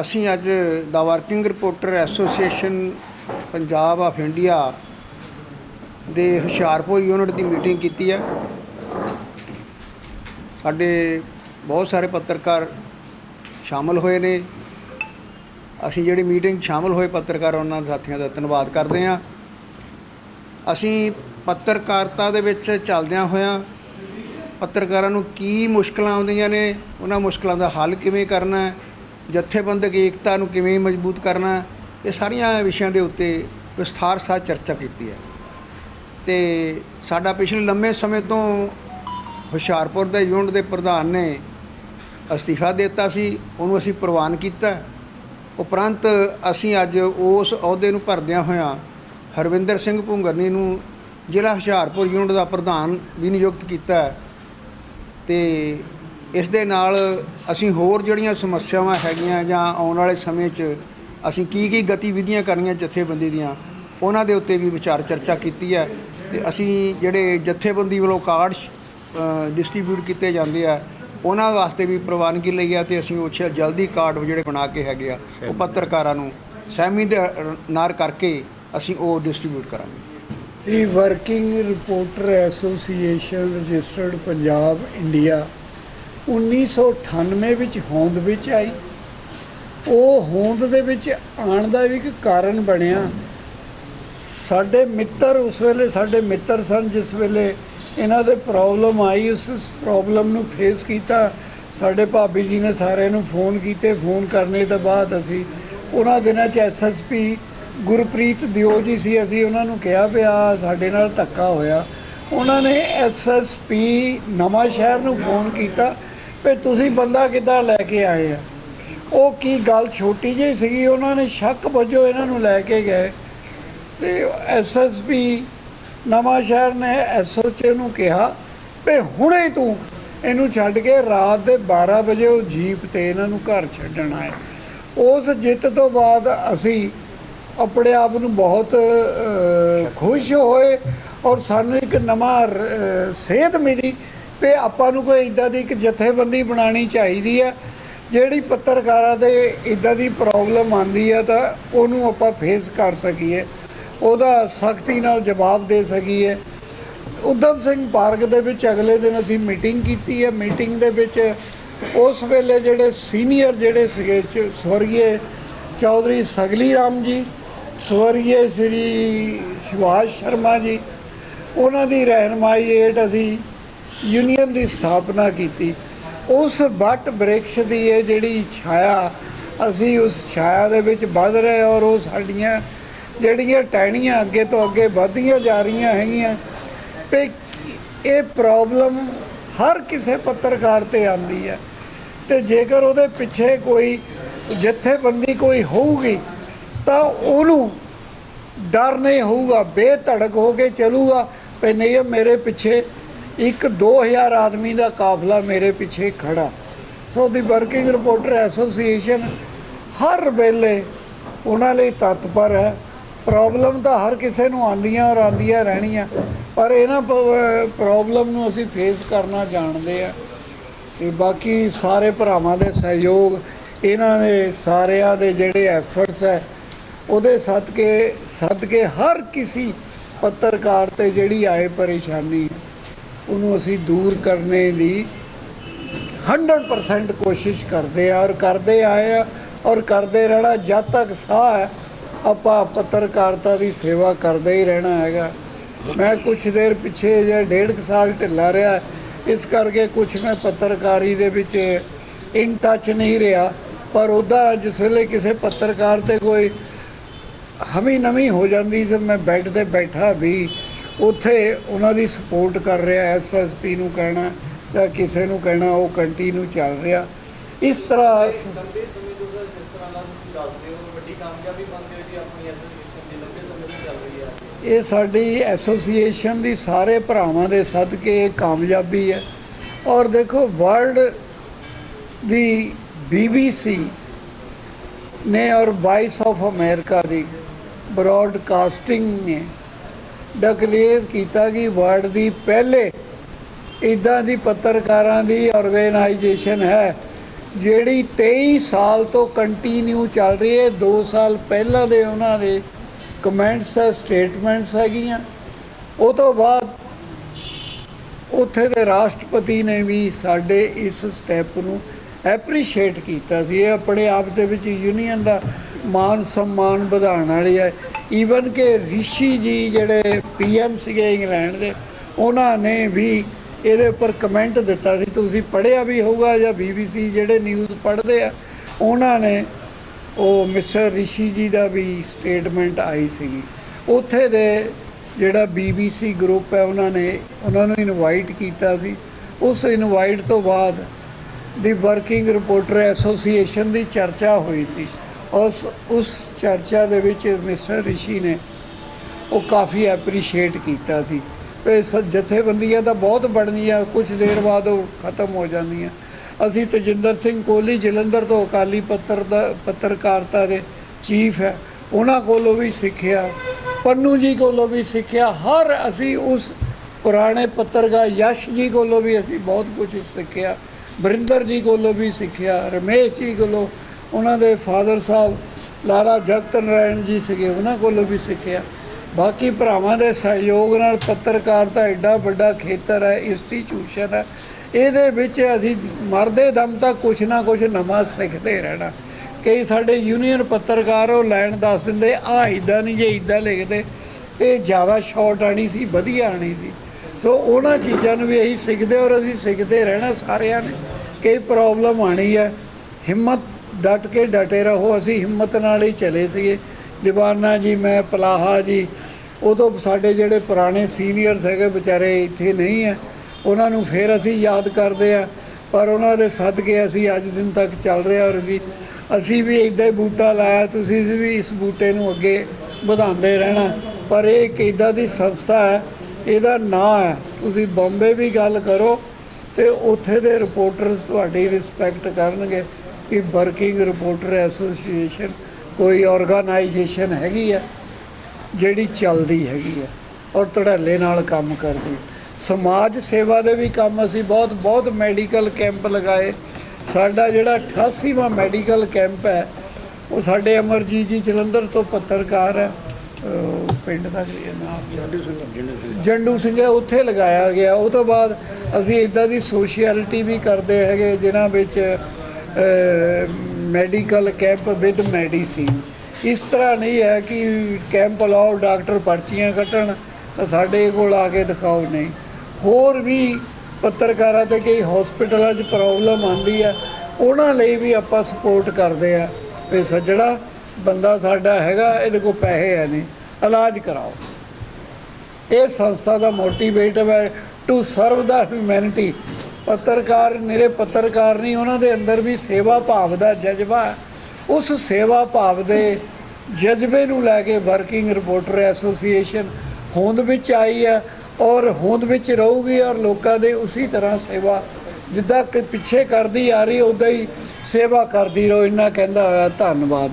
ਅਸੀਂ ਅੱਜ ਦਾ working reporter association Punjab of India ਦੇ ਹੁਸ਼ਿਆਰਪੁਰ ਯੂਨਿਟ ਦੀ ਮੀਟਿੰਗ ਕੀਤੀ ਹੈ। ਸਾਡੇ ਬਹੁਤ ਸਾਰੇ ਪੱਤਰਕਾਰ ਸ਼ਾਮਲ ਹੋਏ ਨੇ। ਅਸੀਂ ਜਿਹੜੀ ਮੀਟਿੰਗ 'ਚ ਸ਼ਾਮਲ ਹੋਏ ਪੱਤਰਕਾਰ ਉਹਨਾਂ ਸਾਥੀਆਂ ਦਾ ਧੰਨਵਾਦ ਕਰਦੇ ਹਾਂ। ਅਸੀਂ ਪੱਤਰਕਾਰਤਾ ਦੇ ਵਿੱਚ ਚੱਲਦਿਆਂ ਹੋਇਆਂ ਪੱਤਰਕਾਰਾਂ ਨੂੰ ਕੀ ਮੁਸ਼ਕਲਾਂ ਆਉਂਦੀਆਂ ਨੇ, ਉਹਨਾਂ ਮੁਸ਼ਕਲਾਂ ਦਾ ਹੱਲ ਕਿਵੇਂ ਕਰਨਾ ਹੈ ਜਥੇਬੰਦਕ ਏਕਤਾ ਨੂੰ ਕਿਵੇਂ ਮਜ਼ਬੂਤ ਕਰਨਾ, ਇਹ ਸਾਰੀਆਂ ਵਿਸ਼ਿਆਂ ਦੇ ਉੱਤੇ ਵਿਸਥਾਰ ਸਹਿ ਚਰਚਾ ਕੀਤੀ ਹੈ। ਤੇ ਸਾਡਾ ਪਿਛਲੇ ਲੰਮੇ ਸਮੇਂ ਤੋਂ ਹੁਸ਼ਿਆਰਪੁਰ ਦੇ ਯੂਨਿਟ ਦੇ ਪ੍ਰਧਾਨ ਨੇ ਅਸਤੀਫਾ ਦੇ ਦਿੱਤਾ ਸੀ, ਉਹਨੂੰ ਅਸੀਂ ਪ੍ਰਵਾਨ ਕੀਤਾ। ਉਪਰੰਤ ਅਸੀਂ ਅੱਜ ਉਸ ਅਹੁਦੇ ਨੂੰ ਭਰਦਿਆਂ ਹੋਇਆਂ ਹਰਵਿੰਦਰ ਸਿੰਘ ਭੁੰਗਰਨੀ ਨੂੰ ਜ਼ਿਲ੍ਹਾ ਹੁਸ਼ਿਆਰਪੁਰ ਯੂਨਿਟ ਦਾ ਪ੍ਰਧਾਨ ਵੀ ਨਿਯੁਕਤ ਕੀਤਾ ਹੈ। ਤੇ ਇਸ ਦੇ ਨਾਲ ਅਸੀਂ ਹੋਰ ਜਿਹੜੀਆਂ ਸਮੱਸਿਆਵਾਂ ਹੈਗੀਆਂ ਜਾਂ ਆਉਣ ਵਾਲੇ ਸਮੇਂ 'ਚ ਅਸੀਂ ਕੀ ਕੀ ਗਤੀਵਿਧੀਆਂ ਕਰਨੀਆਂ ਜਥੇਬੰਦੀ ਦੀਆਂ, ਉਹਨਾਂ ਦੇ ਉੱਤੇ ਵੀ ਵਿਚਾਰ ਚਰਚਾ ਕੀਤੀ ਹੈ ਤੇ ਅਸੀਂ ਜਿਹੜੇ ਜਥੇਬੰਦੀ ਵੱਲੋਂ ਕਾਰਡ ਡਿਸਟ੍ਰੀਬਿਊਟ ਕੀਤੇ ਜਾਂਦੇ ਆ, ਉਹਨਾਂ ਵਾਸਤੇ ਵੀ ਪ੍ਰਵਾਨਗੀ ਲਈ ਆ ਤੇ ਅਸੀਂ ਉਹ ਜਲਦੀ ਕਾਰਡ ਜਿਹੜੇ ਬਣਾ ਕੇ ਹੈਗੇ ਆ, ਉਹ ਪੱਤਰਕਾਰਾਂ ਨੂੰ ਸਹਿਮੀ ਦੇ ਨਾਰ ਕਰਕੇ ਅਸੀਂ ਉਹ ਡਿਸਟ੍ਰੀਬਿਊਟ ਕਰਾਂਗੇ। ਦੀ working reporter association registered Punjab India 1998 ਵਿੱਚ ਹੋਂਦ ਵਿੱਚ ਆਈ। ਉਹ ਹੋਂਦ ਦੇ ਵਿੱਚ ਆਉਣ ਦਾ ਵੀ ਇੱਕ ਕਾਰਨ ਬਣਿਆ। ਸਾਡੇ ਮਿੱਤਰ ਉਸ ਵੇਲੇ, ਸਾਡੇ ਮਿੱਤਰ ਸਨ ਜਿਸ ਵੇਲੇ ਇਹਨਾਂ ਦੇ ਪ੍ਰੋਬਲਮ ਆਈ, ਉਸ ਪ੍ਰੋਬਲਮ ਨੂੰ ਫੇਸ ਕੀਤਾ। ਸਾਡੇ ਭਾਬੀ ਜੀ ਨੇ ਸਾਰਿਆਂ ਨੂੰ ਫੋਨ ਕੀਤੇ, ਫੋਨ ਕਰਨੇ ਤੋਂ ਬਾਅਦ ਅਸੀਂ ਉਹਨਾਂ ਦਿਨਾਂ 'ਚ ਐਸਐਸਪੀ ਗੁਰਪ੍ਰੀਤ ਦਿਓ ਜੀ ਸੀ, ਅਸੀਂ ਉਹਨਾਂ ਨੂੰ ਕਿਹਾ ਵੀ ਆ, ਸਾਡੇ ਨਾਲ ਧੱਕਾ ਹੋਇਆ। ਉਹਨਾਂ ਨੇ ਐਸਐਸਪੀ ਨਵਾਂ ਸ਼ਹਿਰ ਨੂੰ ਫੋਨ ਕੀਤਾ। ਵੀ ਤੁਸੀਂ ਬੰਦਾ ਕਿੱਦਾਂ ਲੈ ਕੇ ਆਏ ਆ? ਉਹ ਕੀ ਗੱਲ ਛੋਟੀ ਜਿਹੀ ਸੀਗੀ, ਉਹਨਾਂ ਨੇ ਸ਼ੱਕ ਵਜੋਂ ਇਹਨਾਂ ਨੂੰ ਲੈ ਕੇ ਗਏ। ਤੇ ਐਸਐਸਪੀ ਨਵਾਂ ਸ਼ਹਿਰ ਨੇ ਐਸਓਚਏ ਨੂੰ ਕਿਹਾ ਵੀ ਹੁਣੇ ਤੂੰ ਇਹਨੂੰ ਛੱਡ ਕੇ ਰਾਤ ਦੇ 12 ਵਜੇ ਉਹ ਜੀਪ ਤੇ ਇਹਨਾਂ ਨੂੰ ਘਰ ਛੱਡਣ ਆਏ ਉਸ ਜਿੱਤ ਤੋਂ ਬਾਅਦ ਅਸੀਂ ਆਪਣੇ ਆਪ ਨੂੰ ਬਹੁਤ ਖੁਸ਼ ਹੋਏ ਔਰ ਸਾਨੂੰ ਇੱਕ ਨਵਾਂ ਰ- ਸੇਧ ਮਿਲੀ ਵੀ ਆਪਾਂ ਨੂੰ ਕੋਈ ਇਦਾਂ ਦੀ ਇੱਕ ਜਥੇਬੰਦੀ ਬਣਾਉਣੀ ਚਾਹੀਦੀ ਹੈ ਜਿਹੜੀ ਪੱਤਰਕਾਰਾਂ ਦੇ ਇਦਾਂ ਦੀ ਪ੍ਰੋਬਲਮ ਆਂਦੀ ਹੈ ਤਾਂ ਉਹਨੂੰ ਆਪਾਂ ਫੇਸ ਕਰ ਸਕੀਏ। ਉਹਦਾ ਸਖਤੀ ਨਾਲ ਜਵਾਬ ਦੇ ਸਕੀਏ। ਉਦਮ ਸਿੰਘ ਪਾਰਕ ਦੇ ਵਿੱਚ ਅਗਲੇ ਦਿਨ ਅਸੀਂ ਮੀਟਿੰਗ ਕੀਤੀ ਹੈ ਮੀਟਿੰਗ ਦੇ ਵਿੱਚ ਉਸ ਵੇਲੇ ਜਿਹੜੇ ਸੀਨੀਅਰ ਜਿਹੜੇ ਸੀਗੇ ਚ- ਸਵਰਗੀਏ ਚੌਧਰੀ ਸਗਲੀ ਰਾਮ ਜੀ, ਸਵਰਗੀਏ ਸ੍ਰੀ ਸੁਭਾਸ਼ ਸ਼ਰਮਾ ਜੀ, ਉਹਨਾਂ ਦੀ ਰਹਿਨਮਾਈ ਹੇਠ ਅਸੀਂ ਯੂਨੀਅਨ ਦੀ ਸਥਾਪਨਾ ਕੀਤੀ। ਉਸ ਵੱਟ ਬ੍ਰਿਕਸ਼ ਦੀ ਇਹ ਜਿਹੜੀ ਛਾਇਆ, ਅਸੀਂ ਉਸ ਛਾਇਆ ਦੇ ਵਿੱਚ ਵੱਧ ਰਹੇ ਔਰ ਉਹ ਸਾਡੀਆਂ ਜਿਹੜੀਆਂ ਟਹਿਣੀਆਂ ਅੱਗੇ ਤੋਂ ਅੱਗੇ ਵਧਦੀਆਂ ਜਾ ਰਹੀਆਂ ਹੈਗੀਆਂ, ਵੀ ਇਹ ਪ੍ਰੋਬਲਮ ਹਰ ਕਿਸੇ ਪੱਤਰਕਾਰ ਤੇ ਆਉਂਦੀ ਹੈ। ਤੇ ਜੇਕਰ ਉਹਦੇ ਪਿੱਛੇ ਕੋਈ ਜਥੇਬੰਦੀ ਕੋਈ ਹੋਊਗੀ, ਤਾਂ ਉਹਨੂੰ ਡਰ ਨਹੀਂ ਹੋਊਗਾ, ਬੇਧੜਕ ਹੋ ਕੇ ਚੱਲੂਗਾ, ਵੀ ਨਹੀਂ ਇਹ ਮੇਰੇ ਪਿੱਛੇ ਇੱਕ 2000 ਆਦਮੀ ਦਾ ਕਾਫਲਾ ਮੇਰੇ ਪਿੱਛੇ ਖੜਾ। So the working reporter association ਹਰ ਵੇਲੇ ਉਹਨਾਂ ਲਈ ਤਤਪਰ ਹੈ। ਪ੍ਰੋਬਲਮ ਤਾਂ ਹਰ ਕਿਸੇ ਨੂੰ ਆਉਂਦੀਆਂ ਔਰ ਆਉਂਦੀਆਂ ਰਹਿਣੀਆਂ, ਪਰ ਇਹਨਾਂ ਪ੍ਰੋਬਲਮ ਨੂੰ ਅਸੀਂ ਫੇਸ ਕਰਨਾ ਜਾਣਦੇ ਆ ਤੇ ਬਾਕੀ ਸਾਰੇ ਭਰਾਵਾਂ ਦੇ ਸਹਿਯੋਗ, ਇਹਨਾਂ ਦੇ ਸਾਰਿਆਂ ਦੇ ਜਿਹੜੇ ਐਫਰਟਸ ਹੈ, ਉਹਦੇ ਸਦਕੇ ਸਦਕੇ ਹਰ ਕਿਸੇ ਪੱਤਰਕਾਰ ਤੇ ਜਿਹੜੀ ਆਏ ਪਰੇਸ਼ਾਨੀ ਉਹਨੂੰ ਅਸੀਂ ਦੂਰ ਕਰਨੇ ਦੀ 100% ਕੋਸ਼ਿਸ਼ ਕਰਦੇ ਆ ਔਰ ਕਰਦੇ ਆਏ ਆ ਔਰ ਕਰਦੇ ਰਹਿਣਾ ਜਦ ਤੱਕ ਸਾਹ ਹੈ, ਆਪਾਂ ਪੱਤਰਕਾਰਤਾ ਦੀ ਸੇਵਾ ਕਰਦੇ ਹੀ ਰਹਿਣਾ ਹੈਗਾ। ਮੈਂ ਕੁਝ ਦੇਰ ਪਿੱਛੇ ਜੇ ਡੇਢ ਕੁ ਸਾਲ ਢਿੱਲਾ ਰਿਹਾ, ਇਸ ਕਰਕੇ ਕੁਝ ਮੈਂ ਪੱਤਰਕਾਰੀ ਦੇ ਵਿੱਚ ਇਨ ਟੱਚ ਨਹੀਂ ਰਿਹਾ, ਪਰ ਉਹਦਾ ਜਿਸ ਵੇਲੇ ਕਿਸੇ ਪੱਤਰਕਾਰ ਤੇ ਕੋਈ ਹਮੀ ਨਮੀ ਹੋ ਜਾਂਦੀ ਸੀ, ਮੈਂ ਬੈੱਡ ਤੇ ਬੈਠਾ ਵੀ ਉੱਥੇ ਉਹਨਾਂ ਦੀ ਸਪੋਰਟ ਕਰ ਰਿਹਾ ਐਸਐਸਪੀ ਨੂੰ ਕਹਿਣਾ ਜਾਂ ਕਿਸੇ ਨੂੰ ਕਹਿਣਾ ਉਹ ਕੰਟੀਨਿਊ ਚੱਲ ਰਿਹਾ। ਇਸ ਤਰ੍ਹਾਂ ਲੰਬੇ ਸਮੇਂ ਤੋਂ ਸਰ ਜਿਸ ਤਰ੍ਹਾਂ ਨਾਲ ਤੁਸੀਂ ਦੱਸਦੇ ਹੋ ਵੱਡੀ ਕਾਮਯਾਬੀ ਮੰਨਦੇ ਹੋ ਜੀ ਆਪਣੀ ਐਸੋਸੀਏਸ਼ਨ ਦੀ ਲੰਬੇ ਸਮੇਂ ਤੋਂ ਚੱਲ ਰਹੀ ਹੈ ਇਹ ਸਾਡੀ ਐਸੋਸੀਏਸ਼ਨ ਦੀ ਸਾਰੇ ਭਰਾਵਾਂ ਦੇ ਸਦਕੇ ਇਹ ਕਾਮਯਾਬੀ ਹੈ। ਔਰ ਦੇਖੋ ਵਰਲਡ ਦੀ BBC ਨੇ ਔਰ ਵਾਇਸ ਆਫ ਅਮਰੀਕਾ ਦੀ ਬ੍ਰੌਡਕਾਸਟਿੰਗ ਨੇ ਡਿਕਲੇਅਰ ਕੀਤਾ ਕਿ ਵਰਲਡ ਦੀ ਪਹਿਲੇ ਇਦਾਂ ਦੀ ਪੱਤਰਕਾਰਾਂ ਦੀ ਆਰਗੇਨਾਈਜੇਸ਼ਨ ਹੈ, ਜਿਹੜੀ 23 ਸਾਲ ਤੋਂ ਕੰਟੀਨਿਊ ਚੱਲ ਰਹੀ ਹੈ। 2 ਸਾਲ ਪਹਿਲਾਂ ਦੇ ਉਹਨਾਂ ਦੇ ਕਮੈਂਟਸ ਹੈ ਸਟੇਟਮੈਂਟਸ ਹੈਗੀਆਂ। ਉਹ ਤੋਂ ਬਾਅਦ ਉੱਥੇ ਦੇ ਰਾਸ਼ਟਰਪਤੀ ਨੇ ਵੀ ਸਾਡੇ ਇਸ ਸਟੈਪ ਨੂੰ ਐਪਰੀਸ਼ੀਏਟ ਕੀਤਾ ਸੀ। ਇਹ ਆਪਣੇ ਆਪ ਦੇ ਵਿੱਚ ਯੂਨੀਅਨ ਦਾ ਮਾਨ ਸਨਮਾਨ ਵਧਾਉਣ ਵਾਲੀ ਹੈ। ਈਵਨ ਕਿ ਰਿਸ਼ੀ ਜੀ ਜਿਹੜੇ ਪੀਐਮ ਸੀਗੇ ਇੰਗਲੈਂਡ ਦੇ, ਉਹਨਾਂ ਨੇ ਵੀ ਇਹਦੇ ਉੱਪਰ ਕਮੈਂਟ ਦਿੱਤਾ ਸੀ। ਤੁਸੀਂ ਪੜ੍ਹਿਆ ਵੀ ਹੋਊਗਾ ਜਾਂ ਬੀਬੀਸੀ ਜਿਹੜੇ ਨਿਊਜ਼ ਪੜ੍ਹਦੇ ਆ, ਉਹਨਾਂ ਨੇ ਉਹ ਮਿਸਟਰ ਰਿਸ਼ੀ ਜੀ ਦਾ ਵੀ ਸਟੇਟਮੈਂਟ ਆਈ ਸੀਗੀ। ਉੱਥੇ ਦੇ ਜਿਹੜਾ BBC ਗਰੁੱਪ ਹੈ, ਉਹਨਾਂ ਨੇ, ਉਹਨਾਂ ਨੂੰ ਇਨਵਾਈਟ ਕੀਤਾ ਸੀ। ਉਸ ਇਨਵਾਈਟ ਤੋਂ ਬਾਅਦ ਦੀ ਵਰਕਿੰਗ ਰਿਪੋਰਟਰ ਐਸੋਸੀਏਸ਼ਨ ਦੀ ਚਰਚਾ ਹੋਈ ਸੀ। ਉਸ ਉਸ ਚਰਚਾ ਦੇ ਵਿੱਚ ਮਿਸਟਰ ਰਿਸ਼ੀ ਨੇ ਉਹ ਕਾਫੀ ਐਪਰੀਸ਼ੀਏਟ ਕੀਤਾ ਸੀ। ਇਹ ਸ ਜਥੇਬੰਦੀਆਂ ਤਾਂ ਬਹੁਤ ਬਣਦੀਆਂ ਕੁਝ ਦੇਰ ਬਾਅਦ ਉਹ ਖਤਮ ਹੋ ਜਾਂਦੀਆਂ। ਅਸੀਂ ਤਜਿੰਦਰ ਸਿੰਘ ਕੋਹਲੀ, ਜਲੰਧਰ ਤੋਂ ਅਕਾਲੀ ਪੱਤਰ ਦਾ, ਪੱਤਰਕਾਰਤਾ ਦੇ ਚੀਫ ਹੈ। ਉਹਨਾਂ ਕੋਲੋਂ ਵੀ ਸਿੱਖਿਆ, ਪੰਨੂ ਜੀ ਕੋਲੋਂ ਵੀ ਸਿੱਖਿਆ। ਹਰ ਅਸੀਂ ਉਸ ਪੁਰਾਣੇ ਪੱਤਰਕਾਰ ਯਸ਼ ਜੀ ਕੋਲੋਂ ਵੀ ਅਸੀਂ ਬਹੁਤ ਕੁਝ ਸਿੱਖਿਆ। ਬਰਿੰਦਰ ਜੀ ਕੋਲੋਂ ਵੀ ਸਿੱਖਿਆ। ਰਮੇਸ਼ ਜੀ ਕੋਲੋਂ ਉਹਨਾਂ ਦੇ ਫਾਦਰ ਸਾਹਿਬ ਲਾਲਾ ਜਗਤ ਨਾਰਾਇਣ ਜੀ ਸੀਗੇ, ਉਹਨਾਂ ਕੋਲੋਂ ਵੀ ਸਿੱਖਿਆ। ਬਾਕੀ ਭਰਾਵਾਂ ਦੇ ਸਹਿਯੋਗ ਨਾਲ ਪੱਤਰਕਾਰਤਾ ਐਡਾ ਵੱਡਾ ਖੇਤਰ ਹੈ ਇੰਸਟੀਚਿਊਸ਼ਨ ਹੈ। ਇਹਦੇ ਵਿੱਚ ਅਸੀਂ ਮਰਦੇ ਦਮ ਤੱਕ ਕੁਛ ਨਾ ਕੁਛ ਨਵਾਂ ਸਿੱਖਦੇ ਰਹਿਣਾ। ਕਈ ਸਾਡੇ ਯੂਨੀਅਨ ਪੱਤਰਕਾਰ ਉਹ ਲੈਣ ਦੱਸ ਦਿੰਦੇ ਆ ਇਦਾਂ ਨਹੀਂ ਜੇ ਇਦਾਂ ਲਿਖਦੇ। ਤੇ ਜ਼ਿਆਦਾ ਸ਼ਾਰਟ ਆਣੀ ਸੀ, ਵਧੀਆ ਆਣੀ ਸੀ। ਸੋ ਉਹਨਾਂ ਚੀਜ਼ਾਂ ਨੂੰ ਵੀ ਅਸੀਂ ਸਿੱਖਦੇ ਔਰ ਅਸੀਂ ਸਿੱਖਦੇ ਰਹਿਣਾ ਸਾਰਿਆਂ ਨੇ। ਕਈ ਪ੍ਰੋਬਲਮ ਆਣੀ ਹੈ। ਹਿੰਮਤ ਡਟ ਕੇ ਡਟੇ ਰਹੋ, ਅਸੀਂ ਹਿੰਮਤ ਨਾਲ ਹੀ ਚਲੇ ਸੀਗੇ। ਦੀਵਾਨਾ ਜੀ, ਮੈਂ, ਪਲਾਹਾ ਜੀ, ਉਦੋਂ ਸਾਡੇ ਜਿਹੜੇ ਪੁਰਾਣੇ ਸੀਨੀਅਰਸ ਹੈਗੇ ਵਿਚਾਰੇ ਇੱਥੇ ਨਹੀਂ ਹੈ। ਉਹਨਾਂ ਨੂੰ ਫਿਰ ਅਸੀਂ ਯਾਦ ਕਰਦੇ ਆ ਪਰ ਉਹਨਾਂ ਦੇ ਸਦਕੇ ਅਸੀਂ ਅੱਜ ਦਿਨ ਤੱਕ ਚੱਲ ਰਹੇ ਔਰ ਅਸੀਂ ਅਸੀਂ ਵੀ ਇਦਾਂ ਹੀ ਬੂਟਾ ਲਾਇਆ, ਤੁਸੀਂ ਵੀ ਇਸ ਬੂਟੇ ਨੂੰ ਅੱਗੇ ਵਧਾਉਂਦੇ ਰਹਿਣਾ। ਪਰ ਇਹ ਇੱਕ ਇਦਾਂ ਦੀ ਸੰਸਥਾ ਹੈ, ਇਹਦਾ ਨਾਂ ਹੈ। ਤੁਸੀਂ ਬੰਬੇ ਵੀ ਗੱਲ ਕਰੋ ਤੇ ਉੱਥੇ ਦੇ ਰਿਪੋਰਟਰਸ ਤੁਹਾਡੀ ਰਿਸਪੈਕਟ ਕਰਨਗੇ। ਕਿ ਵਰਕਿੰਗ ਰਿਪੋਰਟਰ ਐਸੋਸੀਏਸ਼ਨ ਕੋਈ ਆਰਗੇਨਾਈਜੇਸ਼ਨ ਹੈਗੀ ਹੈ ਜਿਹੜੀ ਚੱਲਦੀ ਹੈਗੀ ਹੈ ਔਰ ਧੜੱਲੇ ਨਾਲ ਕੰਮ ਕਰਦੀ ਹੈ। ਸਮਾਜ ਸੇਵਾ ਦੇ ਵੀ ਕੰਮ ਅਸੀਂ ਬਹੁਤ ਬਹੁਤ ਮੈਡੀਕਲ ਕੈਂਪ ਲਗਾਏ। ਸਾਡਾ ਜਿਹੜਾ 88ਵਾਂ ਮੈਡੀਕਲ ਕੈਂਪ ਹੈ, ਉਹ ਸਾਡੇ ਅਮਰਜੀਤ ਜੀ ਜਲੰਧਰ ਤੋਂ ਪੱਤਰਕਾਰ ਹੈ। ਪਿੰਡ ਦਾ ਕੀ ਨਾਮ ਜੰਡੂ ਸਿੰਘ ਹੈ, ਉੱਥੇ ਲਗਾਇਆ ਗਿਆ। ਉਹ ਤੋਂ ਬਾਅਦ ਅਸੀਂ ਇਦਾਂ ਦੀ ਸੋਸ਼ੀਅਲਿਟੀ ਵੀ ਕਰਦੇ ਹੈਗੇ, ਜਿਨ੍ਹਾਂ ਵਿੱਚ ਮੈਡੀਕਲ ਕੈਂਪ ਵਿਦ ਮੈਡੀਸਿਨ ਇਸ ਤਰ੍ਹਾਂ ਨਹੀਂ ਹੈ ਕਿ ਕੈਂਪ ਲਾਓ, ਡਾਕਟਰ ਪਰਚੀਆਂ ਕੱਟਣ, ਤਾਂ ਸਾਡੇ ਕੋਲ ਆ ਕੇ ਦਿਖਾਓ ਨਹੀਂ। ਹੋਰ ਵੀ ਪੱਤਰਕਾਰਾਂ ਤੇ ਕਈ ਹਸਪੀਟਲਾਂ 'ਚ ਪ੍ਰੋਬਲਮ ਆਉਂਦੀ ਹੈ, ਉਹਨਾਂ ਲਈ ਵੀ ਆਪਾਂ ਸਪੋਰਟ ਕਰਦੇ ਆ ਵੀ ਸੱਜਣਾ, ਬੰਦਾ ਸਾਡਾ ਹੈਗਾ, ਇਹਦੇ ਕੋਲ ਪੈਸੇ ਹੈ ਨਹੀਂ, ਇਲਾਜ ਕਰਾਓ। ਇਹ ਸੰਸਥਾ ਦਾ ਮੋਟੀਵੇਟਿਵ ਹੈ ਟੂ ਸਰਵ ਦਾ ਹਿਊਮੈਨਿਟੀ ਪੱਤਰਕਾਰ ਨਿਰੇ ਪੱਤਰਕਾਰ ਨਹੀਂ, ਉਹਨਾਂ ਦੇ ਅੰਦਰ ਵੀ ਸੇਵਾ ਭਾਵ ਦਾ ਜਜ਼ਬਾ ਉਸ ਸੇਵਾ ਭਾਵ ਦੇ ਜਜ਼ਬੇ ਨੂੰ ਲੈ ਕੇ ਵਰਕਿੰਗ ਰਿਪੋਰਟਰ ਐਸੋਸੀਏਸ਼ਨ ਹੋਂਦ ਵਿੱਚ ਆਈ ਹੈ ਔਰ ਹੋਂਦ ਵਿੱਚ ਰਹੂਗੀ ਔਰ ਲੋਕਾਂ ਦੇ ਉਸੇ ਤਰ੍ਹਾਂ ਸੇਵਾ ਜਿੱਦਾਂ ਕਿ ਪਿੱਛੇ ਕਰਦੀ ਆ ਰਹੀ ਉਦਾਂ ਹੀ ਸੇਵਾ ਕਰਦੀ ਰਹੋ, ਇੰਨਾ ਕਹਿੰਦਾ ਹੋਇਆ ਧੰਨਵਾਦ।